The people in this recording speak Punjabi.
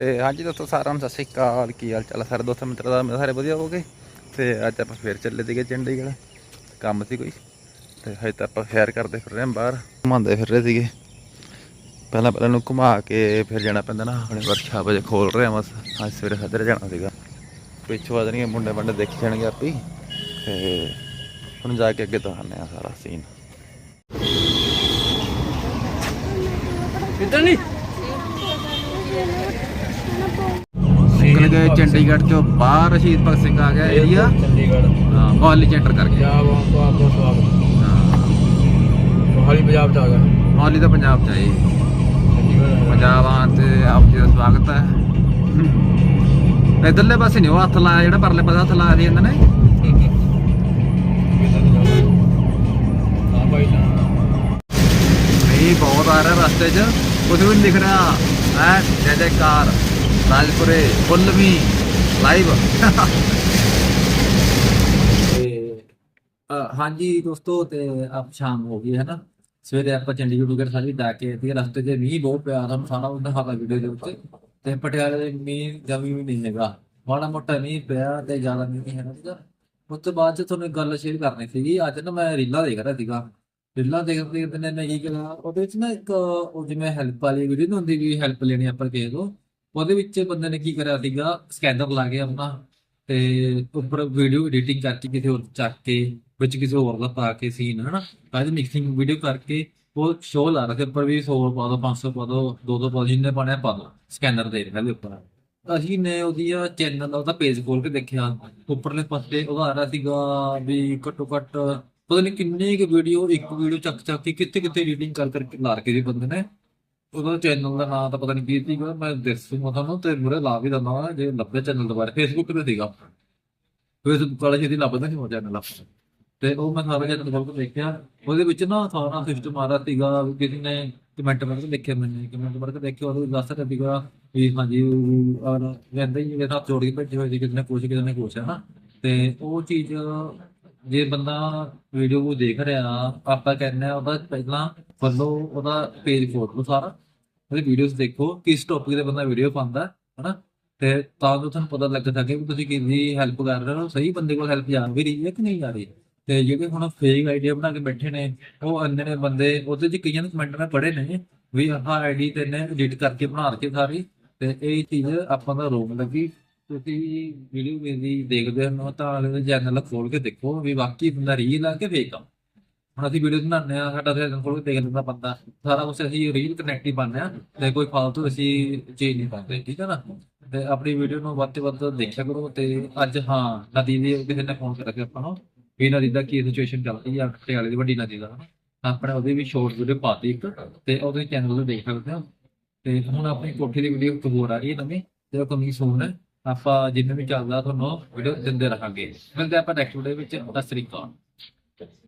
ਤੇ ਹਾਂਜੀ ਦੋਸਤੋ ਸਾਰਿਆਂ ਨੂੰ ਸਤਿ ਸ਼੍ਰੀ ਅਕਾਲ ਕੀ ਹਾਲ ਚਾਲ ਸਾਰੇ ਦੋਸਤਾਂ ਮਿੱਤਰ ਦਾ ਮੇਰੇ ਸਾਰੇ ਵਧੀਆ ਹੋਗੇ ਤੇ ਅੱਜ ਆਪਾਂ ਫੇਰ ਚੱਲੇ ਸੀਗੇ ਚੰਡੀਗੜ੍ਹ, ਕੰਮ ਸੀ ਕੋਈ। ਤੇ ਹਜੇ ਤਾਂ ਆਪਾਂ ਫੇਰ ਕਰਦੇ ਫਿਰ ਰਹੇ ਹਾਂ ਬਾਹਰ, ਘੁਮਾਉਂਦੇ ਫਿਰ ਰਹੇ ਸੀਗੇ। ਪਹਿਲਾਂ ਪਹਿਲਾਂ ਨੂੰ ਘੁਮਾ ਕੇ ਫਿਰ ਜਾਣਾ ਪੈਂਦਾ ਨਾ ਆਪਣੇ ਵਰਕਸ਼ਾਪ ਵਜੇ ਖੋਲ ਰਹੇ ਆ ਬਸ, ਅੱਜ ਸਵੇਰੇ ਸੱਜਰੇ ਜਾਣਾ ਸੀਗਾ। ਪਿੱਛੋਂ ਆਦਣਗੇ ਮੁੰਡੇ ਬੰਡੇ ਦੇਖੀ ਜਾਣਗੇ ਆਪੀ ਤੇ ਹੁਣ ਜਾ ਕੇ ਅੱਗੇ ਦਿਖਾਉਂਦੇ ਆ ਸਾਰਾ ਸੀਨ ਕਿੱਦਾਂ ਨਹੀਂ ਨਿਕਲ ਗਏ ਚੰਡੀਗੜ੍ਹ ਤੋਂ ਬਾਹਰ ਸ਼ਹੀਦ ਭਗਤ ਸਿੰਘ ਆ ਗਿਆ ਏਰੀਆ ਚੰਡੀਗੜ੍ਹ। ਹਾਂ ਮੋਹਾਲੀ ਚੈਂਟਰ ਕਰਕੇ ਪੰਜਾਬ ਤੋਂ ਆਪਦਾ ਸਵਾਗਤ। ਹਾਂ। ਮੋਹਾਲੀ ਪੰਜਾਬ ਚ ਆ ਗਿਆ। ਮੋਹਾਲੀ ਤਾਂ ਪੰਜਾਬ ਚ ਆਈ ਪੰਜਾਬ ਤੇ ਆਪ ਜੀ ਦਾ ਸਵਾਗਤ ਹੈ। ਇਧਰਲੇ ਪਾਸੇ ਨਹੀਂ ਉਹ ਹੱਥ ਲਾਇਆ ਜਿਹੜਾ ਪਰਲੇ ਪਾਸੇ ਹੱਥ ਲਾਇਆ ਸੀ ਇਹਨਾਂ ਨੇ। ਹਾਂ? ਭਾਈ ਨਾ। ਨਹੀਂ ਬਹੁਤ ਆ ਰਿਹਾ ਰਸਤੇ 'ਚ। ਕੁਝ ਵੀ ਨਹੀਂ ਦਿਖ ਰਿਹਾ। ਹੈ ਜੈ ਜੈਕਾਰ। ਰਾਜਪੁਰੇ ਫੁੱਲਵੀ ਲਾਈਵ ਤੇ ਹਾਂਜੀ ਦੋਸਤੋ, ਤੇ ਆਪ ਸ਼ਾਮ ਹੋ ਗਈ ਹੈ ਨਾ। ਸਵੇਰੇ ਆਪਾਂ ਚੰਡੀਗੜ੍ਹ ਵਗੈਰਾ ਸਾਰੀ ਜਾ ਕੇ ਤੇ ਰਸਤੇ 'ਚ ਮੀਂਹ ਬਹੁਤ ਪਿਆ ਸਾਨੂੰ ਸਾਰਾ ਉਹਦਾ ਹਾਲਾ ਵੀਡੀਓ ਦੇ ਉੱਤੇ। ਤੇ ਪਟਿਆਲੇ ਦੇ ਮੀਂਹ ਜਮੀ ਵੀ ਨਹੀਂ ਹੈਗਾ। ਮਾੜਾ ਮੋਟਾ ਮੀਂਹ ਪਿਆ ਤੇ ਜ਼ਿਆਦਾ ਮੀਂਹ ਨਹੀਂ ਹੈਗਾ ਸੀਗਾ। ਉਸ ਤੋਂ ਬਾਅਦ 'ਚ ਤੁਹਾਨੂੰ ਗੱਲ ਸ਼ੇਅਰ ਕਰਨੀ ਸੀਗੀ। ਅੱਜ ਨਾ ਮੈਂ ਰੀਲਾਂ ਦੇਖ ਰਿਹਾ ਸੀਗਾ। ਰੀਲਾਂ ਦੇਖਦੇ ਦੇਖਦੇ ਨੇ ਮੈਂ ਕੀ ਕਰਾਂ ਉਹਦੇ ਵਿੱਚ ਨਾ ਇੱਕ, ਉਹ ਜਿਵੇਂ ਹੈਲਪ ਵਾਲੀ ਵੀਡੀਓ ਹੁੰਦੀ ਵੀ ਹੈਲਪ ਲੈਣੀ ਆਪਾਂ ਕਿਸੇ ਤੋਂ। ਉਹਦੇ ਵਿੱਚ ਬੰਦੇ ਨੇ ਕੀ ਕਰਿਆ ਸੀਗਾ ਸਕੈਨਰ ਲਾ ਕੇ ਆਪਣਾ ਤੇ ਉੱਪਰ ਵੀਡੀਓ ਐਡੀਟਿੰਗ ਕਰਕੇ ਕਿਸੇ ਹੋਰ ਚੱਕ ਕੇ, ਵਿੱਚ ਕਿਸੇ ਹੋਰ ਦਾ ਪਾ ਕੇ ਸੀਨ ਹਨਾ? ਕਾਹਦੀ ਮਿਕਸਿੰਗ ਵੀਡੀਓ ਕਰਕੇ ਉਹ ਸ਼ੋਅ ਲਾ ਰਿਹਾ ਉੱਪਰ ਵੀ 100 ਪਾ ਦੋ 500 ਪਾ ਦੋ 200 ਪਾ ਦੋ, ਜਿੰਨੇ ਪਾਣੇ ਪਾ ਦੋ ਸਕੈਨਰ ਦੇ ਰਿਹਾ ਦੇ ਉੱਪਰ। ਅਸੀਂ ਨੇ ਉਹਦੀ ਚੈਨਲ ਦਾ ਉਹਦਾ ਪੇਜ ਖੋਲ ਕੇ ਦੇਖਿਆ। ਉੱਪਰਲੇ ਪਾਸੇ ਉਹਦਾ ਆ ਰਿਹਾ ਸੀਗਾ ਵੀ ਘੱਟੋ ਘੱਟ ਪਤਾ ਨਹੀਂ ਕਿੰਨੇ ਕੁ ਵੀਡੀਓ ਇੱਕ ਵੀਡੀਓ ਚੱਕ ਚੱਕ ਕੇ ਕਿੱਥੇ ਕਿੱਥੇ ਐਡੀਟਿੰਗ ਕਰ ਕਰਕੇ ਲਾ ਕੇ ਜੀ ਬੰਦੇ ਨੇ। ਉਹਦਾ ਚੈਨਲ ਦਾ ਨਾਮ ਤਾਂ ਪਤਾ ਨਹੀਂ ਕੀ ਸੀਗਾ, ਮੈਂ ਦੱਸੂਗਾ ਤੁਹਾਨੂੰ ਤੇ ਮੁਰੇ ਲਾ ਵੀ ਦਿੰਦਾ ਹਾਂ ਜੇ ਲੱਭੇ ਚੈਨਲ ਦੁਬਾਰਾ ਫੇਸਬੁੱਕ ਤੇ ਸੀਗਾ। ਫੇਸਬੁੱਕ ਵਾਲਾ ਜਿਹਦੀ ਲੱਭਦਾ ਨਹੀਂ ਹੋ ਚੈਨਲ ਤੇ ਉਹ ਮੈਂ ਸਾਰਾ ਚੈਨਲ ਖੋਲ ਕੇ ਦੇਖਿਆ ਉਹਦੇ ਵਿੱਚ ਨਾ ਸਾਰਾ ਸਿਸਟਮ ਆ ਰਿਹਾ ਸੀਗਾ ਕਿਸੇ ਨੇ ਕਮੈਂਟ ਮਾਰ ਕੇ ਦੇਖਿਆ ਮੈंने ਕਮੈਂਟ ਮਾਰ ਕੇ ਦੇਖਿਆ, ਉਹਦੇ ਦੱਸ ਰਿਹਾ ਸੀਗਾ ਵੀ ਹਾਂਜੀ ਔਰ ਰਹਿੰਦਾ ਹੀ ਮੇਰੇ ਨਾਲ ਜੋੜ ਕੇ ਭੇਜੇ ਹੋਏ ਸੀ, ਕਿਸੇ ਨੇ ਕੁਛ, ਕਿਸੇ ਨੇ ਕੁਛ ਹੈ ਨਾ ਤੇ ਉਹ ਚੀਜ਼, ਜੇ ਬੰਦਾ ਵੀਡੀਓ ਨੂੰ ਦੇਖ ਰਿਹਾ, ਆਪਾਂ ਕਹਿੰਦੇ ਆ ਉਹਦਾ ਪਹਿਲਾਂ ਫੋਲੋ ਉਹਦਾ ਪੇਜ ਫੋਲੋ ਲਓ ਸਾਰਾ ਉਹਦੀ ਵੀਡੀਓਜ਼ ਦੇਖੋ, ਕਿਸ ਟੌਪਿਕ ਤੇ ਬੰਦਾ ਵੀਡੀਓ ਪਾਉਂਦਾ, ਹਨਾ? ਤੇ ਤਾਂ ਜੋ ਤੁਹਾਨੂੰ ਪਤਾ ਲੱਗ ਸਕੇ ਵੀ ਤੁਸੀਂ ਕਿਹਦੀ ਹੈਲਪ ਕਰ ਰਹੇ ਹੋ, ਸਹੀ ਬੰਦੇ ਕੋਲ ਹੈਲਪ ਜਾ ਵੀ ਰਹੀ ਹੈ ਕਿ ਨਹੀਂ ਜਾ ਰਹੀ ਤੇ ਜਿਹੜੇ ਹੁਣ ਫੇਕ ਆਈਡੀਆ ਬਣਾ ਕੇ ਬੈਠੇ ਨੇ, ਉਹ ਅੰਨੇ ਨੇ ਬੰਦੇ, ਉਹਦੇ ਚ ਕਈਆਂ ਦੇ ਕਮੈਂਟ ਮੈਂ ਪੜ੍ਹੇ ਨੇ ਵੀ ਆਹ ਆਈਡੀ ਤੇ ਨੇ ਐਡਿਟ ਕਰਕੇ ਬਣਾ ਰੱਖੀ ਸਾਰੀ। ਤੇ ਇਹ ਚੀਜ਼ ਆਪਾਂ ਦਾ ਰੋਕ ਲੱਗੀ। ਤੁਸੀਂ ਵੀਡੀਓ ਮੇਰੀ ਦੇਖਦੇ ਹੋ, ਤਾਂ ਅਗਲੇ ਚੈਨਲ ਖੋਲ ਕੇ ਦੇਖੋ ਵੀ ਵਾਕਈ ਬੰਦਾ ਰੀਲ ਆ ਕੇ ਫੇਕ ਆ। ਹੁਣ ਅਸੀਂ ਵੀਡੀਓ ਬਣਾਉਂਦੇ ਆ ਸਾਡਾ ਚੈਨਲ ਖੋਲ ਦੇਖ ਲੈਂਦਾ ਬੰਦਾ। ਸਾਰਾ ਕੁਝ ਅਸੀਂ ਰੀਲ ਕਨੈਕਟ ਹੀ ਆ ਤੇ ਕੋਈ ਫਾਲਤੂ ਅਸੀਂ ਚੀਜ਼ ਨਹੀਂ ਪਾਉਂਦੇ, ਠੀਕ ਹੈ ਨਾ? ਤੇ ਆਪਣੀ ਵੀਡੀਓ ਨੂੰ ਵੱਧ ਤੋਂ ਵੱਧ ਦੇਖਿਆ ਕਰੋ ਤੇ ਅੱਜ ਹਾਂ, ਨਦੀ ਦੀ ਕਿਸੇ ਨੇ ਫੋਨ ਕਰਿਆ ਆਪਾਂ ਨੂੰ ਵੀ ਨਦੀ ਦਾ ਕੀ ਸਿਚੁਏਸ਼ਨ ਚੱਲ ਆ, ਪਟਿਆਲੇ ਦੀ ਵੱਡੀ ਨਦੀ ਦਾ। ਆਪਣੇ ਉਹਦੇ ਵੀ ਸ਼ੋਰਟ ਵੀਡੀਓ ਪਾਤੀ ਇੱਕ ਤੇ ਉਹਦੇ ਚੈਨਲ ਤੇ ਦੇਖ ਸਕਦੇ ਹੋ। ਤੇ ਹੁਣ ਆਪਣੀ ਕੋਠੀ ਦੀ ਵੀਡੀਓ ਇੱਕ ਹੋਰ ਆ ਰਹੀ ਨਵੀਂ, ਤੇ ਉਹ ਕਮੀ ਸੂਨ ਹੈ। ਆਪਾਂ ਜਿੰਨੇ ਵੀ ਚੱਲਦਾ ਤੁਹਾਨੂੰ ਵੀਡੀਓ ਦਿੰਦੇ ਰਹਾਂਗੇ। ਮਿਲਦੇ ਆਪਾਂ ਨੈਕਸਟ ਵੀਡੀਓ ਵਿੱਚ। ਸਤਿ ਸ੍ਰੀ ਅਕਾਲ।